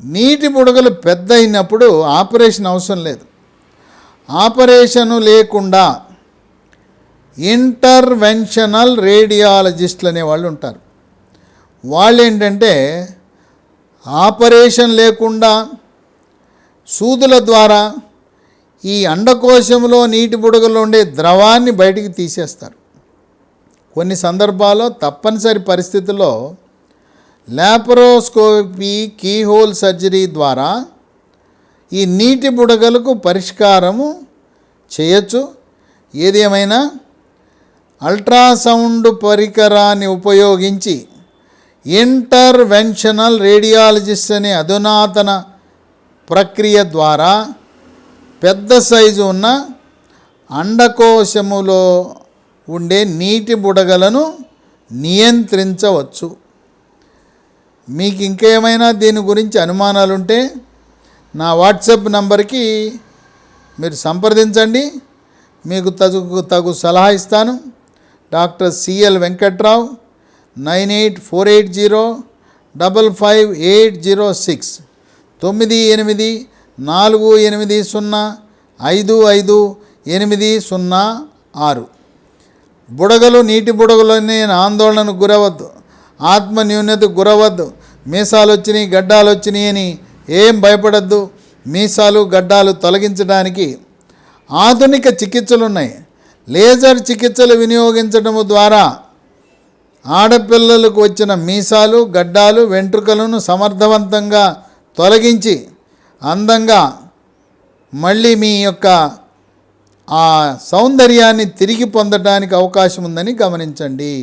నీటి బుడగలు పెద్ద అయినప్పుడు ఆపరేషన్ అవసరం లేదు. ఆపరేషను లేకుండా ఇంటర్వెన్షనల్ రేడియాలజిస్టులు అనే వాళ్ళు ఉంటారు. వాళ్ళు ఏంటంటే ఆపరేషన్ లేకుండా సూదుల ద్వారా ఈ అండకోశంలో నీటి బుడగలో ఉండే ద్రవాన్ని బయటికి తీసేస్తారు. కొన్ని సందర్భాల్లో తప్పనిసరి పరిస్థితుల్లో లాపరోస్కోపీ కీహోల్ సర్జరీ ద్వారా ఈ నీటి బుడగలకు పరిష్కారము చేయొచ్చు. ఏది ఏమైనా అల్ట్రాసౌండ్ పరికరాన్ని ఉపయోగించి ఇంటర్వెన్షనల్ రేడియాలజిస్ట్ అనే అధునాతన ప్రక్రియ ద్వారా పెద్ద సైజు ఉన్న అండకోశములో ఉండే నీటి బుడగలను నియంత్రించవచ్చు. మీకు ఇంకేమైనా దీని గురించి అనుమానాలుంటే నా వాట్సాప్ నంబర్కి మీరు సంప్రదించండి. మీకు తగు తగు సలహా ఇస్తాను. Doctor CL Venkatrao nine eight four eight zero double five eight zero six తొమ్మిది ఎనిమిది నాలుగు ఎనిమిది సున్నా ఐదు ఐదు ఎనిమిది సున్నా ఆరు. బుడగలు నీటి బుడగలు నేను ఆందోళనకు గురవద్దు ఆత్మ న్యూన్యతకు గురవద్దు. మీసాలు వచ్చినాయి గడ్డాలు వచ్చినాయి అని ఏం భయపడద్దు. మీసాలు గడ్డాలు తొలగించడానికి ఆధునిక చికిత్సలు ఉన్నాయి లేజర్ చికిత్సలు వినియోగించడము ద్వారా ఆడపిల్లలకు వచ్చిన మీసాలు గడ్డాలు వెంట్రుకలను సమర్థవంతంగా తొలగించి అందంగా మళ్ళీ మీ యొక్క ఆ సౌందర్యాన్ని తిరిగి పొందడానికి అవకాశం ఉందని గమనించండి.